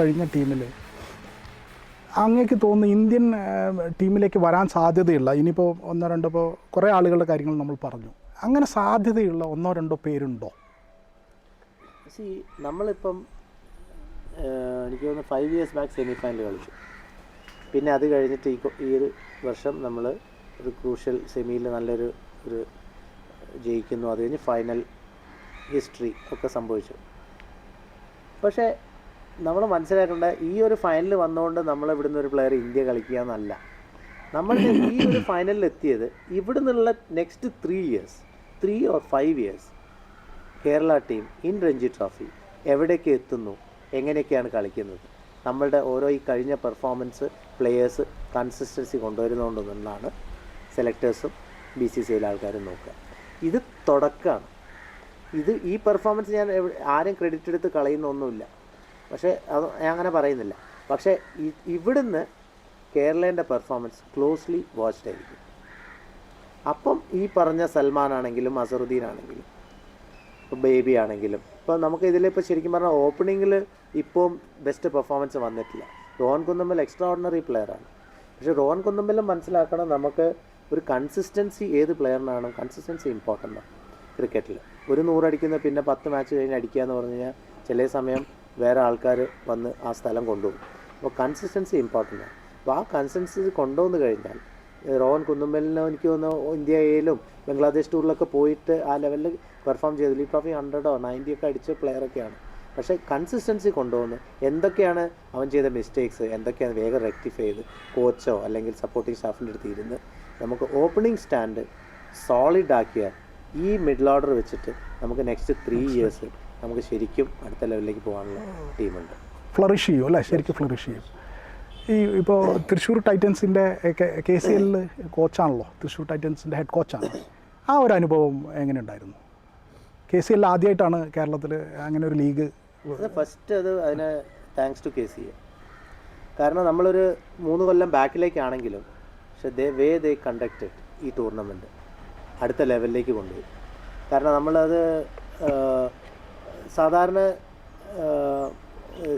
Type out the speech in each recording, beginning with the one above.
കഴിഞ്ഞ ടീമിൽ അങ്ങേക്ക് തോന്നുന്നു ഇന്ത്യൻ ടീമിലേക്ക് വരാൻ സാധ്യതയുള്ള ഇനിയിപ്പോൾ ഒന്നോ രണ്ടോ ഇപ്പോൾ കുറേ ആളുകളുടെ കാര്യങ്ങൾ നമ്മൾ പറഞ്ഞു. അങ്ങനെ സാധ്യതയുള്ള ഒന്നോ രണ്ടോ പേരുണ്ടോ? നമ്മളിപ്പം എനിക്ക് തോന്നുന്നു five years back semi final കളിച്ചു. പിന്നെ അത് കഴിഞ്ഞിട്ട് ഈ ഈ ഒരു വർഷം നമ്മൾ ഒരു ക്രൂഷ്യൽ സെമിയിൽ നല്ലൊരു ഒരു ജയിക്കുന്നു. അത് കഴിഞ്ഞ് ഫൈനൽ ഹിസ്റ്ററി ഒക്കെ സംഭവിച്ചു. പക്ഷേ നമ്മൾ മനസ്സിലാക്കേണ്ട ഈ ഒരു ഫൈനൽ വന്നുകൊണ്ട് നമ്മൾ ഇവിടുന്ന് ഒരു പ്ലെയർ ഇന്ത്യ കളിക്കുക എന്നല്ല. നമ്മൾ ഈ ഒരു ഫൈനലിൽ എത്തിയത് ഇവിടെ നിന്നുള്ള next three years three or five years Kerala team in Ranji trophy എവിടേക്ക് എത്തുന്നു? എങ്ങനെയൊക്കെയാണ് കളിക്കുന്നത്? നമ്മളുടെ ഓരോ ഈ കഴിഞ്ഞ പെർഫോമൻസ് പ്ലെയേഴ്സ് കൺസിസ്റ്റൻസി കൊണ്ടുവരുന്നുണ്ടെന്നാണ് സെലക്ടേഴ്സും ബി സി സി ആൾക്കാരും നോക്കുക. ഇത് തുടക്കമാണ് ഇത് ഈ പെർഫോമൻസ് ഞാൻ ആരും ക്രെഡിറ്റ് എടുത്ത് കളയുന്നൊന്നുമില്ല. പക്ഷേ അത് ഞാൻ അങ്ങനെ പറയുന്നില്ല. പക്ഷേ ഇവിടുന്ന് കേരളേന്റെ പെർഫോമൻസ് ക്ലോസ്ലി വാച്ച്ഡ് ആയിരിക്കും. അപ്പം ഈ പറഞ്ഞ സൽമാൻ ആണെങ്കിലും അസറുദ്ദീൻ ആണെങ്കിലും ഇപ്പോൾ ബേബി ആണെങ്കിലും ഇപ്പോൾ നമുക്ക് ഇതിലിപ്പോൾ ശരിക്കും പറഞ്ഞാൽ ഓപ്പണിങ്ങിൽ ഇപ്പം ബെസ്റ്റ് പെർഫോമൻസ് വന്നിട്ടില്ല. റോൺ കുന്നമ്മൽ എക്സ്ട്രാ ഓർഡിനറി പ്ലെയറാണ് പക്ഷേ റോൺ കുന്നമ്മലും മനസ്സിലാക്കണം നമുക്ക് ഒരു കൺസിസ്റ്റൻസി ഏത് പ്ലെയറിനാണ് കൺസിസ്റ്റൻസി ഇമ്പോർട്ടന്റ് ആണ്. ക്രിക്കറ്റിൽ ഒരു നൂറടിക്കുന്ന പിന്നെ പത്ത് മാച്ച് കഴിഞ്ഞ് അടിക്കുക എന്ന് പറഞ്ഞു കഴിഞ്ഞാൽ ചില സമയം വേറെ ആൾക്കാർ വന്ന് ആ സ്ഥലം കൊണ്ടുപോകും. അപ്പോൾ കൺസിസ്റ്റൻസി ഇമ്പോർട്ടന്റ് ആണ്. അപ്പോൾ ആ കൺസിസ്റ്റൻസി കൊണ്ടുവന്ന് കഴിഞ്ഞാൽ റോഹൻ കുന്നുമ്പലിനോ എനിക്ക് തോന്നുന്നു ഇന്ത്യ എയിലും ബംഗ്ലാദേശ് ടൂറിലൊക്കെ പോയിട്ട് ആ ലെവലിൽ പെർഫോം ചെയ്തു. ഈ ട്രോഫി ഹൺഡ്രഡോ നയന്റി ഒക്കെ അടിച്ച പ്ലെയറൊക്കെയാണ് പക്ഷേ കൺസിസ്റ്റൻസി കൊണ്ടുവന്ന് എന്തൊക്കെയാണ് അവൻ ചെയ്ത മിസ്റ്റേക്സ് എന്തൊക്കെയാണ് വേഗം റെക്ടിഫൈ ചെയ്ത് കോച്ചോ അല്ലെങ്കിൽ സപ്പോർട്ടിംഗ് സ്റ്റാഫിന്റെ അടുത്ത് ഇരുന്ന് നമുക്ക് ഓപ്പണിംഗ് സ്റ്റാൻഡ് സോളിഡ് ആക്കിയാൽ ഈ മിഡിൽ ഓർഡർ വെച്ചിട്ട് നമുക്ക് നെക്സ്റ്റ് ത്രീ ഇയേഴ്സ് നമുക്ക് ശരിക്കും അടുത്ത ലെവലിലേക്ക് പോകാനുള്ള ടീമുണ്ട്. ഫ്ലറിഷ് ചെയ്യും അല്ലേ? ശരിക്കും ഫ്ലറിഷ് ചെയ്യും. ഈ ഇപ്പോൾ തൃശ്ശൂർ ടൈറ്റൻസിന്റെ കെ സി എല്ലിൽ കോച്ചാണല്ലോ? തൃശ്ശൂർ ടൈറ്റൻസിന്റെ ഹെഡ് കോച്ചാണ് ആ ഒരു അനുഭവം എങ്ങനെ ഉണ്ടായിരുന്നു? കെ സി എല്ലിൽ ആദ്യമായിട്ടാണ് കേരളത്തിൽ അങ്ങനെ ഒരു ലീഗ് ഫസ്റ്റ് അത് അതിന് thanks to K C A. കാരണം നമ്മളൊരു മൂന്ന് കൊല്ലം ബാക്കിലേക്കാണെങ്കിലും പക്ഷെ ദേ വേ ദേ കണ്ടക്റ്റഡ് ഈ ടൂർണമെന്റ് അടുത്ത ലെവലിലേക്ക് കൊണ്ടുപോയി. കാരണം നമ്മളത് സാധാരണ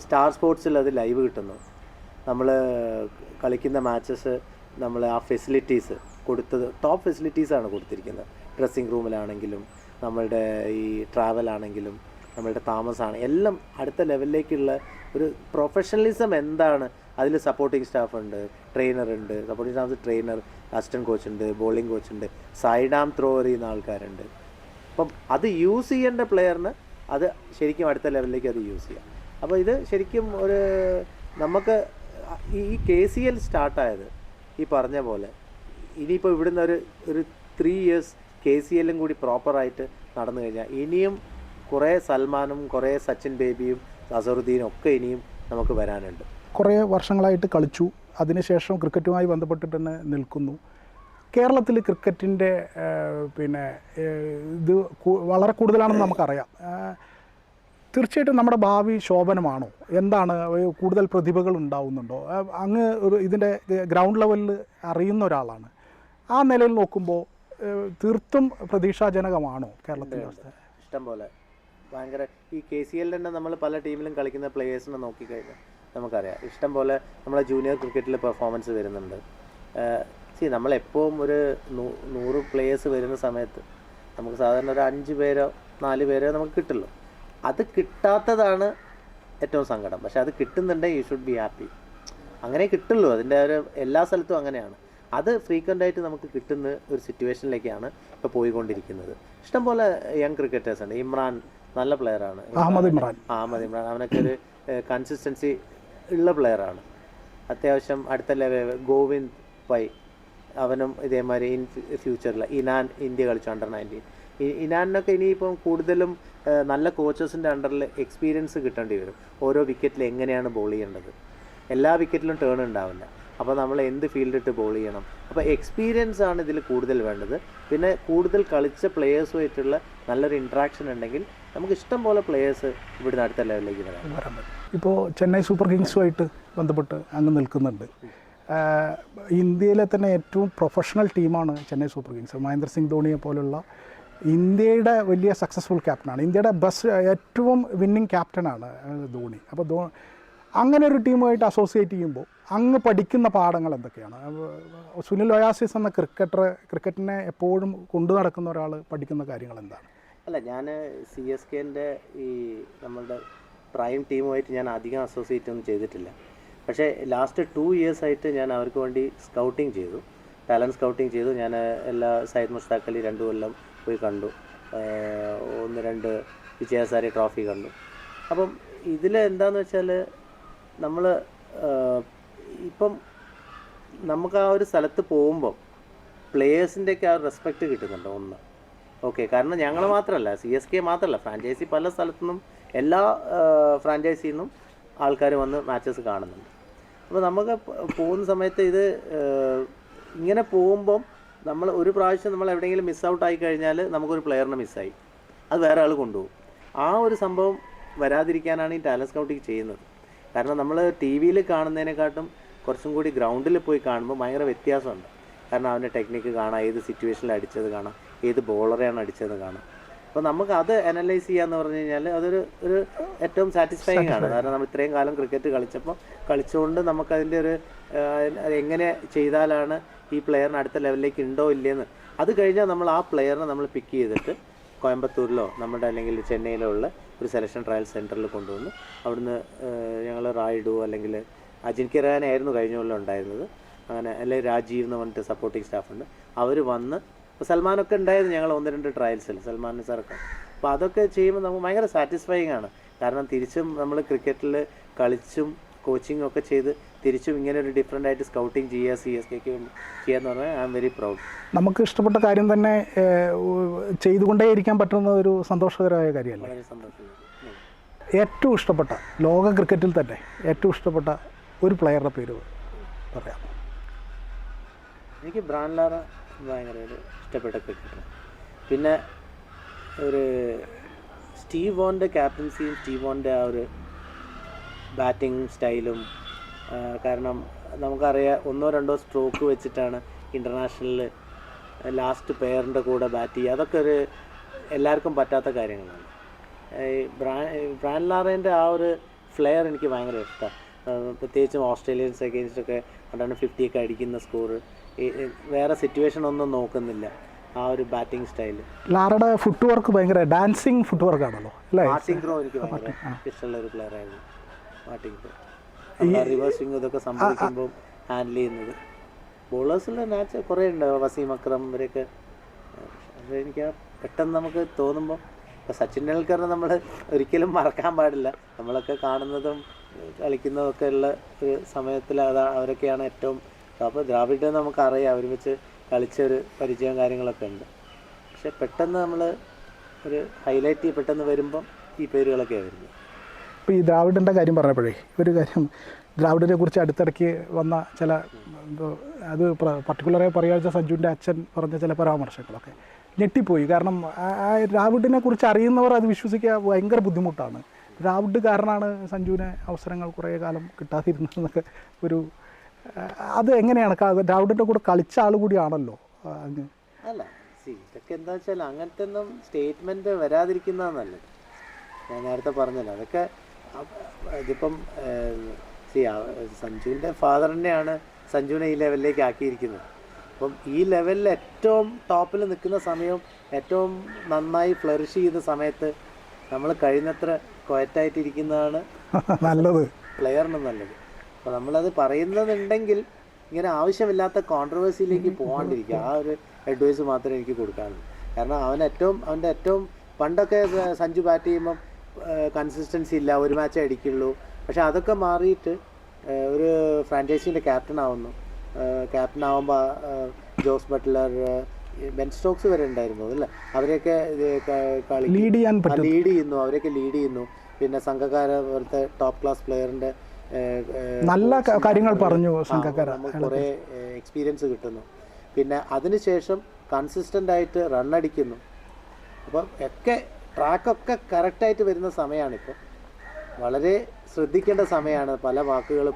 സ്റ്റാർ സ്പോർട്സിൽ അത് ലൈവ് കിട്ടുന്നു. നമ്മൾ കളിക്കുന്ന മാച്ചസ് നമ്മൾ ആ ഫെസിലിറ്റീസ് കൊടുത്തത് ടോപ്പ് ഫെസിലിറ്റീസാണ് കൊടുത്തിരിക്കുന്നത്. ഡ്രസ്സിങ് റൂമിലാണെങ്കിലും നമ്മളുടെ ഈ ട്രാവൽ ആണെങ്കിലും നമ്മളുടെ താമസമാണ് എല്ലാം അടുത്ത ലെവലിലേക്കുള്ള ഒരു പ്രൊഫഷണലിസം എന്താണ്? അതിൽ സപ്പോർട്ടിംഗ് സ്റ്റാഫ് ഉണ്ട് ട്രെയിനർ ഉണ്ട് supporting staff trainer assistant coach ഉണ്ട് ബോളിംഗ് കോച്ച് ഉണ്ട് സൈഡ് ആം ത്രോ എറിയുന്ന ആൾക്കാരുണ്ട്. അപ്പം അത് യൂസ് ചെയ്യേണ്ട പ്ലെയറിന് അത് ശരിക്കും അടുത്ത ലെവലിലേക്ക് അത് യൂസ് ചെയ്യാം. അപ്പോൾ ഇത് ശരിക്കും ഒരു നമുക്ക് ഈ കെ സി എൽ സ്റ്റാർട്ടായത് ഈ പറഞ്ഞ പോലെ ഇനിയിപ്പോൾ ഇവിടുന്ന് ഒരു ഒരു ത്രീ ഇയേഴ്സ് കെ സി എല്ലും കൂടി പ്രോപ്പറായിട്ട് നടന്നു കഴിഞ്ഞാൽ ഇനിയും കുറേ സൽമാനും കുറേ സച്ചിൻ ബേബിയും അസറുദ്ദീനും ഒക്കെ ഇനിയും നമുക്ക് വരാനുണ്ട്. കുറേ വർഷങ്ങളായിട്ട് കളിച്ചു. അതിനുശേഷം ക്രിക്കറ്റുമായി ബന്ധപ്പെട്ടിട്ട് തന്നെ നിൽക്കുന്നു. കേരളത്തിൽ ക്രിക്കറ്റിന്റെ പിന്നെ ഇത് വളരെ കൂടുതലാണെന്ന് നമുക്കറിയാം. തീർച്ചയായിട്ടും നമ്മുടെ ഭാവി ശോഭനമാണോ? എന്താണ് കൂടുതൽ പ്രതിഭകൾ ഉണ്ടാവുന്നുണ്ടോ? അങ്ങ് ഒരു ഇതിന്റെ ഗ്രൗണ്ട് ലെവലിൽ അറിയുന്ന ഒരാളാണ്. ആ നിലയിൽ നോക്കുമ്പോൾ തീർത്തും പ്രതീക്ഷാജനകമാണോ കേരളത്തിന്റെ അവസ്ഥ? ഇഷ്ടംപോലെ. ഭയങ്കര ഈ കെ സി എല്ലിൽ തന്നെ നമ്മൾ പല ടീമിലും കളിക്കുന്ന പ്ലേയേഴ്സിനെ നോക്കിക്കഴിഞ്ഞാൽ നമുക്കറിയാം. ഇഷ്ടംപോലെ നമ്മളെ ജൂനിയർ ക്രിക്കറ്റിൽ പെർഫോമൻസ് വരുന്നുണ്ട്. സി നമ്മളെപ്പോഴും ഒരു നൂറ് പ്ലേയേഴ്സ് വരുന്ന സമയത്ത് നമുക്ക് സാധാരണ ഒരു അഞ്ച് പേരോ നാല് പേരോ നമുക്ക് കിട്ടുള്ളൂ. അത് കിട്ടാത്തതാണ് ഏറ്റവും സങ്കടം. പക്ഷെ അത് കിട്ടുന്നുണ്ടെങ്കിൽ യു ഷുഡ് ബി ഹാപ്പി അങ്ങനെ കിട്ടുള്ളൂ. അതിന്റെ ഒരു എല്ലാ സ്ഥലത്തും അങ്ങനെയാണ്. അത് ഫ്രീക്വന്റ് ആയിട്ട് നമുക്ക് കിട്ടുന്ന ഒരു സിറ്റുവേഷനിലേക്കാണ് ഇപ്പോൾ പോയിക്കൊണ്ടിരിക്കുന്നത്. ഇഷ്ടംപോലെ യങ് ക്രിക്കറ്റേഴ്സ് ഉണ്ട്. ഇമ്രാൻ നല്ല പ്ലെയറാണ് അഹമ്മദ് ഇമ്രാൻ. അഹമ്മദ് ഇമ്രാൻ. അവനൊക്കെ ഒരു കൺസിസ്റ്റൻസി ഉള്ള പ്ലെയറാണ് അത്യാവശ്യം അടുത്ത ലെവൽ ഗോവിന്ദ് പൈ അവനും ഇതേമാതിരി ഇൻ ഫ്യൂച്ചറിൽ ഇനാൻ ഇന്ത്യ കളിച്ചു അണ്ടർ നയന്റീൻ ഇനാനൊക്കെ ഇനിയിപ്പം കൂടുതലും നല്ല കോച്ചസിന്റെ അണ്ടറിൽ എക്സ്പീരിയൻസ് കിട്ടേണ്ടി വരും. ഓരോ വിക്കറ്റിൽ എങ്ങനെയാണ് ബോൾ ചെയ്യേണ്ടത്? എല്ലാ വിക്കറ്റിലും ടേൺ ഉണ്ടാവില്ല അപ്പോൾ നമ്മൾ എന്ത് ഫീൽഡിട്ട് ബോൾ ചെയ്യണം? അപ്പോൾ എക്സ്പീരിയൻസ് ആണ് ഇതിൽ കൂടുതൽ വേണ്ടത്. പിന്നെ കൂടുതൽ കളിച്ച പ്ലേയേഴ്സുമായിട്ടുള്ള നല്ലൊരു ഇൻട്രാക്ഷൻ ഉണ്ടെങ്കിൽ നമുക്ക് ഇഷ്ടം പോലെ പ്ലേയേഴ്സ് ഇവിടുന്ന് അടുത്ത ലെവലിലേക്ക് വരാം. ഇപ്പോൾ ചെന്നൈ സൂപ്പർ കിങ്സുമായിട്ട് ബന്ധപ്പെട്ട് അങ്ങ് നിൽക്കുന്നുണ്ട്. ഇന്ത്യയിലെ തന്നെ ഏറ്റവും പ്രൊഫഷണൽ ടീമാണ് ചെന്നൈ സൂപ്പർ കിങ്സ്. മഹേന്ദ്ര സിംഗ് ധോണിയെ പോലുള്ള ഇന്ത്യയുടെ വലിയ സക്സസ്ഫുൾ ക്യാപ്റ്റനാണ് ഇന്ത്യയുടെ ബെസ്റ്റ് ഏറ്റവും വിന്നിങ് ക്യാപ്റ്റനാണ് ധോണി. അപ്പോൾ ധോ അങ്ങനെ ഒരു ടീമുമായിട്ട് അസോസിയേറ്റ് ചെയ്യുമ്പോൾ അങ്ങ് പഠിക്കുന്ന പാഠങ്ങൾ എന്തൊക്കെയാണ്? സുനിൽ ഒയാസിസ് എന്ന ക്രിക്കറ്റർ ക്രിക്കറ്റിനെ എപ്പോഴും കൊണ്ടു നടക്കുന്ന ഒരാൾ പഠിക്കുന്ന കാര്യങ്ങൾ എന്താണ്? അല്ല ഞാൻ സി എസ് കെന്റെ ഈ നമ്മളുടെ പ്രൈം ടീമുമായിട്ട് ഞാൻ അധികം അസോസിയേറ്റ് ഒന്നും ചെയ്തിട്ടില്ല. പക്ഷേ ലാസ്റ്റ് ടു ഇയേഴ്സ് ആയിട്ട് ഞാൻ അവർക്ക് വേണ്ടി സ്കൗട്ടിങ് ചെയ്തു. ടാലന്റ് സ്കൗട്ടിങ് ചെയ്തു. ഞാൻ എല്ലാ സയ്യിദ് മുഷ്താഖ് അലി രണ്ടു കൊല്ലം പോയി കണ്ടു. ഒന്ന് രണ്ട് വിജയസാരി ട്രോഫി കണ്ടു. അപ്പം ഇതിൽ എന്താന്ന് വെച്ചാൽ നമ്മൾ ഇപ്പം നമുക്ക് ആ ഒരു സ്ഥലത്ത് പോകുമ്പോൾ പ്ലേയേഴ്സിന്റെയൊക്കെ ആ റെസ്പെക്റ്റ് കിട്ടുന്നുണ്ട് ഒന്ന്. ഓക്കെ കാരണം ഞങ്ങൾ മാത്രമല്ല സി എസ് കെ മാത്രമല്ല ഫ്രാഞ്ചൈസി പല സ്ഥലത്തുനിന്നും എല്ലാ ഫ്രാഞ്ചൈസിയിൽ നിന്നും ആൾക്കാർ വന്ന് മാച്ചസ് കാണുന്നുണ്ട്. അപ്പോൾ നമുക്ക് പോകുന്ന സമയത്ത് ഇത് ഇങ്ങനെ പോകുമ്പം നമ്മൾ ഒരു പ്രാവശ്യം നമ്മൾ എവിടെയെങ്കിലും മിസ് ഔട്ട് ആയി കഴിഞ്ഞാൽ നമുക്കൊരു പ്ലെയറിനെ മിസ്സായി അത് വേറെ ആൾ കൊണ്ടുപോകും. ആ ഒരു സംഭവം വരാതിരിക്കാനാണ് ഈ ടാലന്റ് സ്കൗട്ടിങ് ചെയ്യുന്നത്. കാരണം നമ്മൾ ടി വിയിൽ കാണുന്നതിനെക്കാട്ടും കുറച്ചും കൂടി ഗ്രൗണ്ടിൽ പോയി കാണുമ്പോൾ ഭയങ്കര വ്യത്യാസമുണ്ട്. കാരണം അവന്റെ ടെക്നിക്ക് കാണാം ഏത് സിറ്റുവേഷനിൽ അടിച്ചത് കാണാം ഏത് ബോളറെയാണ് അടിച്ചത് കാണാം. അപ്പോൾ നമുക്ക് അത് അനലൈസ് ചെയ്യാന്ന് പറഞ്ഞു കഴിഞ്ഞാൽ അതൊരു ഒരു ഏറ്റവും സാറ്റിസ്ഫൈങ് ആണ്. കാരണം നമ്മൾ ഇത്രയും കാലം ക്രിക്കറ്റ് കളിച്ചപ്പോൾ കളിച്ചുകൊണ്ട് നമുക്കതിന്റെ ഒരു എങ്ങനെ ചെയ്താലാണ് ഈ പ്ലെയറിന് അടുത്ത ലെവലിലേക്ക് ഉണ്ടോ ഇല്ലയെന്ന്. അത് കഴിഞ്ഞാൽ നമ്മൾ ആ പ്ലെയറിനെ നമ്മൾ പിക്ക് ചെയ്തിട്ട് കോയമ്പത്തൂരിലോ നമ്മുടെ അല്ലെങ്കിൽ ചെന്നൈയിലോ ഉള്ള ഒരു സെലക്ഷൻ ട്രയൽ സെന്ററിൽ കൊണ്ടുവന്ന് അവിടുന്ന് ഞങ്ങൾ റായിഡു അല്ലെങ്കിൽ അജിൻ കിരാനായിരുന്നു കഴിഞ്ഞ കൊല്ലം ഉണ്ടായിരുന്നത്. അങ്ങനെ അല്ലെങ്കിൽ രാജീവ് എന്ന് പറഞ്ഞിട്ട് സപ്പോർട്ടിങ് സ്റ്റാഫ് ഉണ്ട്. അവർ വന്ന് ഇപ്പോൾ സൽമാനൊക്കെ ഉണ്ടായിരുന്നു ഞങ്ങൾ ഒന്ന് രണ്ട് ട്രയൽസിൽ സൽമാൻ നിസാറൊക്കെ അപ്പോൾ അതൊക്കെ ചെയ്യുമ്പോൾ നമുക്ക് ഭയങ്കര സാറ്റിസ്ഫൈങ് ആണ്. കാരണം തിരിച്ചും നമ്മൾ ക്രിക്കറ്റിൽ കളിച്ചും കോച്ചിങ് ഒക്കെ ചെയ്ത് തിരിച്ചും ഇങ്ങനെ ഒരു ഡിഫറെന്റ് ആയിട്ട് സ്കൗട്ടിങ് ചെയ്യുക സി എസ് കെക്ക് ചെയ്യാന്ന് പറഞ്ഞാൽ ഐ ആം വെരി പ്രൗഡ് നമുക്ക് ഇഷ്ടപ്പെട്ട കാര്യം തന്നെ ചെയ്തുകൊണ്ടേ ഇരിക്കാൻ പറ്റുന്ന ഒരു സന്തോഷകരമായ കാര്യമല്ല? ഏറ്റവും ഇഷ്ടപ്പെട്ട ലോക ക്രിക്കറ്റിൽ തന്നെ ഏറ്റവും ഇഷ്ടപ്പെട്ട ഒരു പ്ലെയറുടെ പേര് പറയാം. എനിക്ക് ബ്രാൻഡ് ലാറ ഭയങ്കര ഒരു ഇഷ്ടപ്പെട്ട ക്രിക്കറ്റർ പിന്നെ ഒരു സ്റ്റീവ് വോന്റെ ക്യാപ്റ്റൻസിയും സ്റ്റീവ് വോന്റെ ആ ഒരു ബാറ്റിംഗ് സ്റ്റൈലും കാരണം നമുക്കറിയാം ഒന്നോ രണ്ടോ സ്ട്രോക്ക് വെച്ചിട്ടാണ് ഇന്റർനാഷണലിൽ ലാസ്റ്റ് പെയറിന്റെ കൂടെ ബാറ്റ് ചെയ്യുക. അതൊക്കെ ഒരു എല്ലാവർക്കും പറ്റാത്ത കാര്യങ്ങളാണ്. ഈ ബ്രാ ബ്രാൻ ലാറേന്റെ ആ ഒരു ഫ്ലെയർ എനിക്ക് ഭയങ്കര ഇഷ്ടമാണ് പ്രത്യേകിച്ചും ഓസ്ട്രേലിയൻസ് അഗേൻസ്റ്റൊക്കെ അതാണ് ഫിഫ്റ്റിയൊക്കെ ഫിഫ്റ്റി അടിക്കുന്ന സ്കോർ വേറെ സിറ്റുവേഷൻ ഒന്നും നോക്കുന്നില്ല. ആ ഒരു ബാറ്റിംഗ് സ്റ്റൈൽ ലാറയുടെ ഫുട് വർക്ക് ഭയങ്കര ഡാൻസിങ് ഫുട് വർക്ക് ആണല്ലോ മാർട്ടിൻ എനിക്ക് ഭയങ്കര ഇഷ്ടമുള്ള ഒരു പ്ലെയർ ആയിരുന്നു മാർട്ടിൻ ക്രോ റിവേഴ്സ് ഇതൊക്കെ സംഭവിക്കുമ്പോൾ ഹാൻഡിൽ ചെയ്യുന്നത്. ബോളേഴ്സിലെ മാച്ച് കുറേ ഉണ്ട് വസീം അക്രം ഇവരെയൊക്കെ. അത് എനിക്ക് പെട്ടെന്ന് നമുക്ക് തോന്നുമ്പോൾ ഇപ്പം സച്ചിൻ ടെണ്ടുൽക്കറിനെ നമ്മൾ ഒരിക്കലും മറക്കാൻ പാടില്ല. നമ്മളൊക്കെ കാണുന്നതും കളിക്കുന്നതൊക്കെ കളിക്കുന്നതും ഒക്കെ ഉള്ള ഒരു സമയത്തിൽ അതാ അവരൊക്കെയാണ് ഏറ്റവും അപ്പോൾ ദ്രാവിഡ് നമുക്കറിയാം ഒരുമിച്ച് കളിച്ചൊരു പരിചയവും കാര്യങ്ങളൊക്കെ ഉണ്ട്. പക്ഷെ പെട്ടെന്ന് നമ്മൾ ഒരു ഹൈലൈറ്റ് പെട്ടെന്ന് വരുമ്പം ഈ പേരുകളൊക്കെ വരുന്നത്. ഇപ്പോൾ ഈ ദ്രാവിഡിന്റെ കാര്യം പറഞ്ഞപ്പോഴേ ഒരു കാര്യം ദ്രാവിഡിനെ കുറിച്ച് അടുത്തിടയ്ക്ക് വന്ന ചില അത് പർട്ടിക്കുലറായി പറയുക സഞ്ജുവിന്റെ അച്ഛൻ പറഞ്ഞ ചില പരാമർശങ്ങളൊക്കെ ഞെട്ടിപ്പോയി. കാരണം ആ- ദ്രാവിഡിനെ കുറിച്ച് അറിയുന്നവർ അത് വിശ്വസിക്കുക ഭയങ്കര ബുദ്ധിമുട്ടാണ്. ദ്രാവിഡ് കാരണമാണ് സഞ്ജുവിന് അവസരങ്ങൾ കുറേ കാലം കിട്ടാതിരുന്നതെന്നൊക്കെ ഒരു അത് എങ്ങനെയാണ്? ദ്രാവിഡിന്റെ ദ്രാവിഡിന്റെ കൂടെ കളിച്ച ആൾ കൂടിയാണല്ലോ. അങ്ങ് അല്ല സി ഇതൊക്കെ എന്താ വെച്ചാൽ അങ്ങനത്തെ ഒന്നും സ്റ്റേറ്റ്മെന്റ് വരാതിരിക്കുന്നതാണ് നല്ലത്. ഞാൻ നേരത്തെ പറഞ്ഞല്ലോ അതൊക്കെ ഇതിപ്പം സി സഞ്ജുവിന്റെ ഫാദർ തന്നെയാണ് സഞ്ജുവിനെ ഈ ലെവലിലേക്ക് ആക്കിയിരിക്കുന്നത്. അപ്പം ഈ ലെവലിൽ ഏറ്റവും ടോപ്പിൽ നിൽക്കുന്ന സമയവും ഏറ്റവും നന്നായി ഫ്ലറിഷ് ചെയ്യുന്ന സമയത്ത് നമ്മൾ കഴിയുന്നത്ര കൊയറ്റായിട്ടിരിക്കുന്നതാണ് നല്ലത്. പ്ലെയറിന് നല്ലത്. അപ്പോൾ നമ്മളത് പറയുന്നതുണ്ടെങ്കിൽ ഇങ്ങനെ ആവശ്യമില്ലാത്ത കോൺട്രവേഴ്സിയിലേക്ക് പോകാണ്ടിരിക്കുക ആ ഒരു അഡ്വൈസ് മാത്രമേ എനിക്ക് കൊടുക്കാനുള്ളൂ കാരണം അവൻ ഏറ്റവും അവന്റെ ഏറ്റവും പണ്ടൊക്കെ സഞ്ജു ബാറ്റ് ചെയ്യുമ്പം കൺസിസ്റ്റൻസി ഇല്ല. ഒരു മാച്ചേ അടിക്കുള്ളൂ. പക്ഷെ അതൊക്കെ മാറിയിട്ട് ഒരു ഫ്രാഞ്ചൈസിന്റെ ക്യാപ്റ്റൻ ആവുന്നു. ക്യാപ്റ്റൻ ആവുമ്പോൾ ജോസ് ബട്ട്ലർ ബെൻ സ്റ്റോക്സ് വരെ ഉണ്ടായിരുന്നു അല്ലേ? അവരെയൊക്കെ കളി ലീഡ് ലീഡ് ചെയ്യുന്നു. അവരെയൊക്കെ ലീഡ് ചെയ്യുന്നു. പിന്നെ സംഘകാര പോലത്തെ ടോപ്പ് ക്ലാസ് പ്ലെയറിന്റെ നല്ല കാര്യങ്ങൾ പറഞ്ഞു കുറേ എക്സ്പീരിയൻസ് കിട്ടുന്നു. പിന്നെ അതിനുശേഷം കൺസിസ്റ്റന്റ് ആയിട്ട് റൺ അടിക്കുന്നു. അപ്പം ഒക്കെ ട്രാക്കൊക്കെ കറക്റ്റായിട്ട് വരുന്ന സമയമാണിപ്പോൾ വളരെ ശ്രദ്ധിക്കേണ്ട സമയമാണ് പല വാക്കുകൾ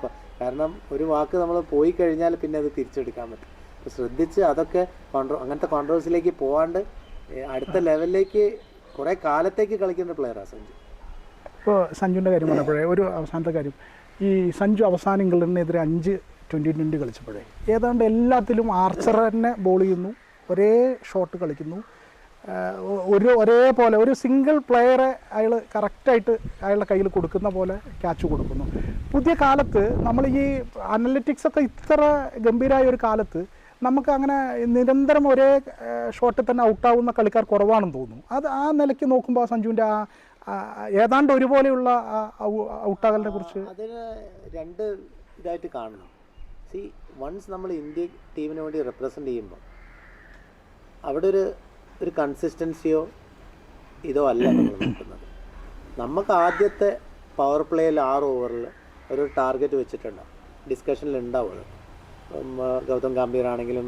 കാരണം ഒരു വാക്ക് നമ്മൾ പോയി കഴിഞ്ഞാൽ പിന്നെ അത് തിരിച്ചെടുക്കാൻ പറ്റും. അപ്പോൾ ശ്രദ്ധിച്ച് അതൊക്കെ കോൺട്രോ അങ്ങനത്തെ കോൺട്രവേഴ്സിലേക്ക് പോകാണ്ട് അടുത്ത ലെവലിലേക്ക് കുറേ കാലത്തേക്ക് കളിക്കേണ്ട പ്ലെയറാണ് സഞ്ജു. ഇപ്പോൾ സഞ്ജുവിന്റെ കാര്യം പറഞ്ഞപ്പോഴേ ഒരു അവസാനത്തെ കാര്യം. ഈ സഞ്ജു അവസാന ഇംഗ്ലണ്ടിനെതിരെ അഞ്ച് ട്വന്റി ട്വന്റി കളിച്ചപ്പോഴേ. ഏതാണ്ട് എല്ലാത്തിലും ആർച്ചർ തന്നെ ബോൾ ചെയ്യുന്നു. ഒരേ ഷോട്ട് കളിക്കുന്നു. ഒരു ഒരേപോലെ ഒരു സിംഗിൾ പ്ലെയറെ അയാൾ കറക്റ്റായിട്ട് അയാളുടെ കയ്യിൽ കൊടുക്കുന്ന പോലെ ക്യാച്ച് കൊടുക്കുന്നു. പുതിയ കാലത്ത് നമ്മൾ ഈ അനലിറ്റിക്സ് ഒക്കെ ഇത്ര ഗംഭീരമായ ഒരു കാലത്ത് നമുക്ക് അങ്ങനെ നിരന്തരം ഒരേ ഷോട്ടിൽ തന്നെ ഔട്ടാവുന്ന കളിക്കാർ കുറവാണെന്ന് തോന്നുന്നു. അത് ആ നിലയ്ക്ക് നോക്കുമ്പോൾ സഞ്ജുവിന്റെ ആ, ഏതാണ്ട് ഒരുപോലെയുള്ള ഔട്ടാകലിനെ കുറിച്ച്. അതിന് രണ്ട് ഇതായിട്ട് കാണണം. സി വൺസ് നമ്മൾ ഇന്ത്യ ടീമിന് വേണ്ടി റെപ്രസെന്റ് ചെയ്യുമ്പോൾ അവിടെ ഒരു ഒരു കൺസിസ്റ്റൻസിയോ ഇതോ അല്ല നമ്മൾ നോക്കുന്നത്. നമുക്ക് ആദ്യത്തെ പവർ പ്ലേയിൽ ആറ് ഓവറിൽ ഒരു ടാർഗറ്റ് വെച്ചിട്ടുണ്ട്. ഡിസ്കഷനിൽ ഉണ്ടാവും അത്. ഉം, ആ, ഗൗതം ഗംഭീർ ആണെങ്കിലും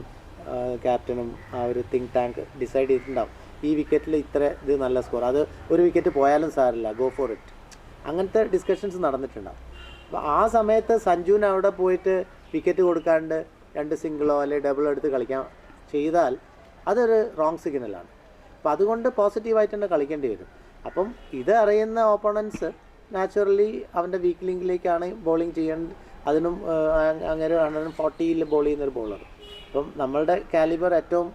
ക്യാപ്റ്റനും ആ ഒരു തിങ്ക് ടാങ്ക് ഡിസൈഡ് ചെയ്തിട്ടുണ്ടാവും. ഈ വിക്കറ്റിൽ ഇത്ര ഇത് നല്ല സ്കോർ അത് ഒരു വിക്കറ്റ് പോയാലും സാരില്ല ഗോ ഫോർ ഇറ്റ് അങ്ങനത്തെ ഡിസ്കഷൻസ് നടന്നിട്ടുണ്ടാവും. അപ്പോൾ ആ സമയത്ത് സഞ്ജുവിന് അവിടെ പോയിട്ട് വിക്കറ്റ് കൊടുക്കാണ്ട് രണ്ട് സിംഗിളോ അല്ലെങ്കിൽ ഡബിളോ എടുത്ത് കളിക്കാൻ ചെയ്താൽ അതൊരു റോങ് സിഗ്നലാണ് അപ്പോൾ അതുകൊണ്ട് പോസിറ്റീവായിട്ട് തന്നെ കളിക്കേണ്ടി വരും. അപ്പം ഇത് അറിയുന്ന ഓപ്പണൻസ് നാച്ചുറലി അവന്റെ വീക്ക് ലിങ്കിലേക്കാണ് ബോളിംഗ് ചെയ്യേണ്ടത് അതിനും അങ്ങനെ ഹൺഡ്രഡ് ഫോർട്ടിയിൽ ബോൾ ചെയ്യുന്ന ഒരു ബോളർ അപ്പം നമ്മളുടെ കാലിബർ ഏറ്റവും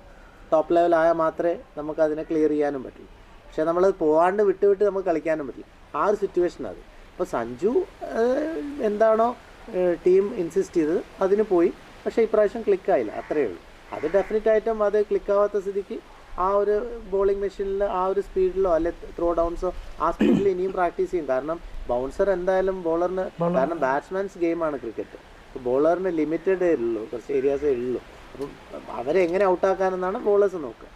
ടോപ്പ് ലെവലായാൽ മാത്രമേ നമുക്ക് അതിനെ ക്ലിയർ ചെയ്യാനും പറ്റൂ. പക്ഷേ നമ്മൾ പോകാണ്ട് വിട്ട് വിട്ട് നമുക്ക് കളിക്കാനും പറ്റില്ല. ആ ഒരു സിറ്റുവേഷൻ അത്. അപ്പോൾ സഞ്ജു എന്താണോ ടീം ഇൻസിസ്റ്റ് ചെയ്തത് അതിന് പോയി. പക്ഷേ ഇപ്രാവശ്യം ക്ലിക്കായില്ല അത്രയേ ഉള്ളൂ. അത് ഡെഫിനറ്റ് ആയിട്ടും അത് ക്ലിക്കാവാത്ത സ്ഥിതിക്ക് ആ ഒരു ബോളിംഗ് മെഷീനിൽ ആ ഒരു സ്പീഡിലോ അല്ലെ ത്രോ ഡൗൺസോ ആ സ്പീഡിൽ ഇനിയും പ്രാക്ടീസ് ചെയ്യും. കാരണം ബൗൺസർ എന്തായാലും ബോളറിന് കാരണം ബാറ്റ്സ്മാൻസ് ഗെയിമാണ് ക്രിക്കറ്റ് ബോളറിന് ലിമിറ്റഡേ ഉള്ളൂ. കുറച്ച് ഏരിയാസേ ഉള്ളൂ. അപ്പം അവരെ എങ്ങനെ ഔട്ടാക്കാനെന്നാണ് ബോളേഴ്സ് നോക്കുക.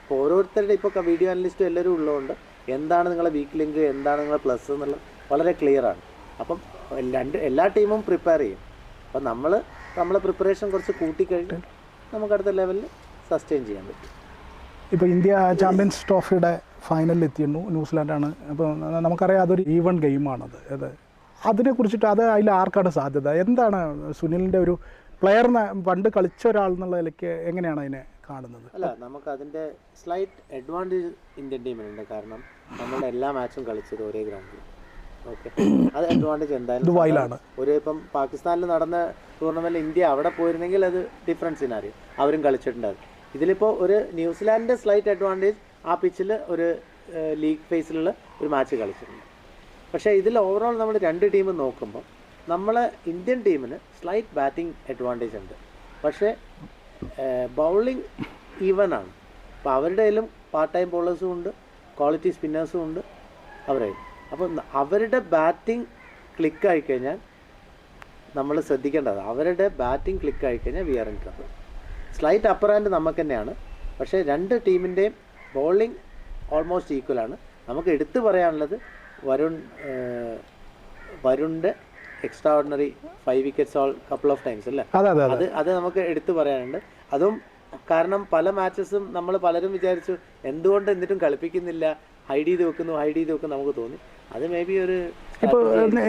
അപ്പോൾ ഓരോരുത്തരുടെ ഇപ്പോൾ വീഡിയോ അനലിസ്റ്റും എല്ലാവരും ഉള്ളതുകൊണ്ട് എന്താണ് നിങ്ങളെ വീക്ക് ലിങ്ക് എന്താണ് നിങ്ങളെ പ്ലസ് എന്നുള്ളത് വളരെ ക്ലിയറാണ് അപ്പം രണ്ട് എല്ലാ ടീമും പ്രിപ്പയർ ചെയ്യും. അപ്പം നമ്മൾ നമ്മളെ പ്രിപ്പറേഷൻ കുറച്ച് കൂട്ടിക്കഴിഞ്ഞ് നമുക്ക് അടുത്ത ലെവലിൽ സസ്റ്റെയിൻ ചെയ്യാൻ പറ്റും. ഇപ്പോൾ ഇന്ത്യ ചാമ്പ്യൻസ് ട്രോഫിയുടെ ഫൈനലിൽ എത്തിയിരുന്നു ന്യൂസിലാൻഡാണ്. അപ്പോൾ നമുക്കറിയാം അതൊരു ഈവൺ ഗെയിമാണത് അത് അതിനെ കുറിച്ചിട്ട് അത് അതിൽ ആർക്കാണ് സാധ്യത? എന്താണ് സുനിലിന്റെ ഒരു പ്ലെയറിന് പണ്ട് കളിച്ച ഒരാൾ എന്നുള്ള നിലയ്ക്ക് എങ്ങനെയാണ് അതിനെ കാണുന്നത്? അല്ല നമുക്ക് അതിന്റെ സ്ലൈറ്റ് അഡ്വാന്റേജ് ഇന്ത്യൻ ടീമിനുണ്ട്. കാരണം നമ്മുടെ എല്ലാ മാച്ചും കളിച്ചത് ഒരേ ഗ്രൗണ്ടിൽ ഓക്കെ അത് അഡ്വാന്റേജ് എന്തായാലും ദുബായിലാണ്. ഒരു ഇപ്പം പാകിസ്ഥാനിൽ നടന്ന ടൂർണമെന്റ് ഇന്ത്യ അവിടെ പോയിരുന്നെങ്കിൽ അത് ഡിഫറൻസ് സിനാരിയോ അവരും കളിച്ചിട്ടുണ്ടായിരുന്നു ഇതിലിപ്പോൾ ഒരു ന്യൂസിലാൻഡിന്റെ സ്ലൈറ്റ് അഡ്വാന്റേജ് ആ പിച്ചിൽ ഒരു ലീഗ് ഫേസിലുള്ള ഒരു മാച്ച് കളിച്ചിട്ടുണ്ട്. പക്ഷേ ഇതിൽ ഓവറോൾ നമ്മൾ രണ്ട് ടീമും നോക്കുമ്പോൾ നമ്മളെ ഇന്ത്യൻ ടീമിന് സ്ലൈറ്റ് ബാറ്റിംഗ് അഡ്വാന്റേജ് ഉണ്ട്. പക്ഷേ ബൗളിംഗ് ഈവൻ ആണ്. അപ്പോൾ അവരുടെ കയ്യിലും പാർട്ട് ടൈം ബോളേഴ്സും ഉണ്ട് ക്വാളിറ്റി സ്പിന്നേഴ്സും ഉണ്ട് അവരെ. അപ്പോൾ അവരുടെ ബാറ്റിംഗ് ക്ലിക്ക് ആയിക്കഴിഞ്ഞാൽ നമ്മൾ ശ്രദ്ധിക്കേണ്ടത് അവരുടെ ബാറ്റിംഗ് ക്ലിക്ക് ആയിക്കഴിഞ്ഞാൽ we are in trouble slight upper hand നമുക്ക് തന്നെയാണ്. പക്ഷേ രണ്ട് ടീമിന്റെയും ബോളിംഗ് ഓൾമോസ്റ്റ് ഈക്വലാണ് നമുക്ക് എടുത്തു പറയാനുള്ളത് Varun വരുണിന്റെ extraordinary five wickets all couple of times അല്ലേ? അതെ അതെ നമുക്ക് എടുത്തു പറയാനുണ്ട്. അതും കാരണം പല മാച്ചസും നമ്മൾ പലരും വിചാരിച്ചു എന്തുകൊണ്ട് എന്നിട്ടും കളിപ്പിക്കുന്നില്ല? ഹൈഡ് ചെയ്ത് വെക്കുന്നു ഹൈഡ് ചെയ്ത് വെക്കുന്നു നമുക്ക് തോന്നി. അത് മേ ബി ഒരു ഇപ്പോൾ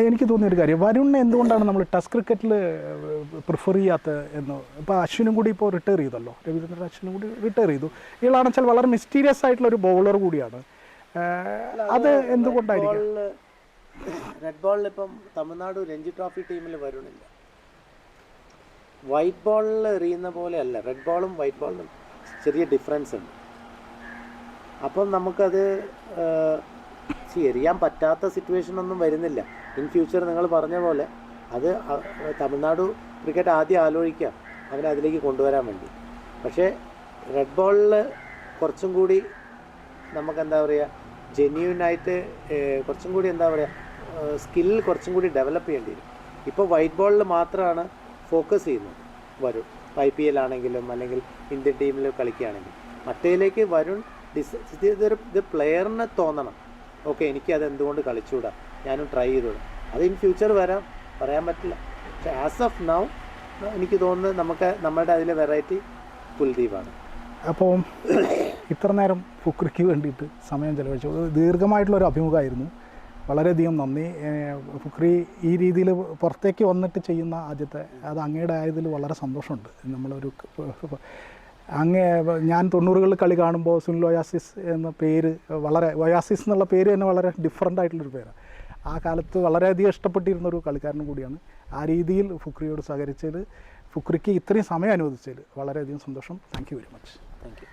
എനിക്ക് തോന്നിയ ഒരു കാര്യം. വരുണിനെ എന്തുകൊണ്ടാണ് നമ്മൾ ടെസ്റ്റ് ക്രിക്കറ്റിൽ പ്രിഫർ ചെയ്യാത്ത എന്ന്? ഇപ്പോൾ അശ്വിനും കൂടി ഇപ്പോൾ റിട്ടയർ ചെയ്തല്ലോ. രവീന്ദ്രൻ അശ്വിനും കൂടി റിട്ടയർ ചെയ്തു. ഇയാളാണെന്ന് വെച്ചാൽ വളരെ മിസ്റ്റീരിയസ് ആയിട്ടുള്ള ഒരു ബൗളർ കൂടിയാണ്. അത് എന്തുകൊണ്ടായിരിക്കും? റെഡ് ബോളിൽ ഇപ്പം തമിഴ്നാട് രഞ്ജി ട്രോഫി ടീമിൽ വരുന്നില്ല. വൈറ്റ് ബോളിൽ എറിയുന്ന പോലെ അല്ല. റെഡ് ബോളും വൈറ്റ് ബോളിനും ചെറിയ ഡിഫറൻസ് ഉണ്ട്. അപ്പം നമുക്കത് എറിയാൻ പറ്റാത്ത സിറ്റുവേഷൻ ഒന്നും വരുന്നില്ല. ഇൻ ഫ്യൂച്ചർ നിങ്ങൾ പറഞ്ഞ പോലെ അത് തമിഴ്നാട് ക്രിക്കറ്റ് ആദ്യം ആലോചിക്കാം അവനെ അതിലേക്ക് കൊണ്ടുവരാൻ വേണ്ടി. പക്ഷേ റെഡ് ബോളിൽ കുറച്ചും കൂടി നമുക്ക് എന്താ പറയുക ജെന്യൂനായിട്ട് കുറച്ചും കൂടി എന്താ പറയുക സ്കിൽ കുറച്ചും കൂടി ഡെവലപ്പ് ചെയ്യേണ്ടി വരും. ഇപ്പോൾ വൈറ്റ് ബോളിൽ മാത്രമാണ് ഫോക്കസ് ചെയ്യുന്നത്. വരുൺ ഐ പി എൽ ആണെങ്കിലും അല്ലെങ്കിൽ ഇന്ത്യൻ ടീമിൽ കളിക്കുകയാണെങ്കിലും. മറ്റേലേക്ക് വരുൺ ഡിസ് ഇത് ഇതൊരു ഇത് പ്ലെയറിന് തോന്നണം. ഓക്കെ എനിക്കത് എന്തുകൊണ്ട് കളിച്ചുകൂടാ? ഞാനും ട്രൈ ചെയ്തോളാം അത് ഇൻ ഫ്യൂച്ചർ വരാം. പറയാൻ പറ്റില്ല. പക്ഷെ ആസ് ഓഫ് നൗ എനിക്ക് തോന്നുന്നത് നമുക്ക് നമ്മുടെ അതിലെ വെറൈറ്റി കുൽദീപാണ്. അപ്പോൾ ഇത്ര നേരം ഫുക്രിക്ക് വേണ്ടിയിട്ട് സമയം ചെലവഴിച്ചു. ദീർഘമായിട്ടുള്ള ഒരു അഭിമുഖമായിരുന്നു. വളരെയധികം നന്ദി. ഫുക്രി ഈ രീതിയിൽ പുറത്തേക്ക് വന്നിട്ട് ചെയ്യുന്ന ആദ്യത്തെ അത് അങ്ങയുടെ ആയതിൽ വളരെ സന്തോഷമുണ്ട്. നമ്മളൊരു അങ്ങേ ഞാൻ തൊണ്ണൂറുകളിൽ കളി കാണുമ്പോൾ സുനിൽ ഒയാസിസ് എന്ന പേര് വളരെ ഒയാസിസ് എന്നുള്ള പേര് തന്നെ വളരെ ഡിഫറെന്റ് ആയിട്ടുള്ളൊരു പേരാണ്. ആ കാലത്ത് വളരെയധികം ഇഷ്ടപ്പെട്ടിരുന്ന ഒരു കളിക്കാരനും കൂടിയാണ്. ആ രീതിയിൽ ഫുക്രിയോട് സഹകരിച്ചതിൽ ഫുക്രിക്ക് ഇത്രയും സമയം അനുവദിച്ചതിൽ വളരെയധികം സന്തോഷം. Thank you very much thank you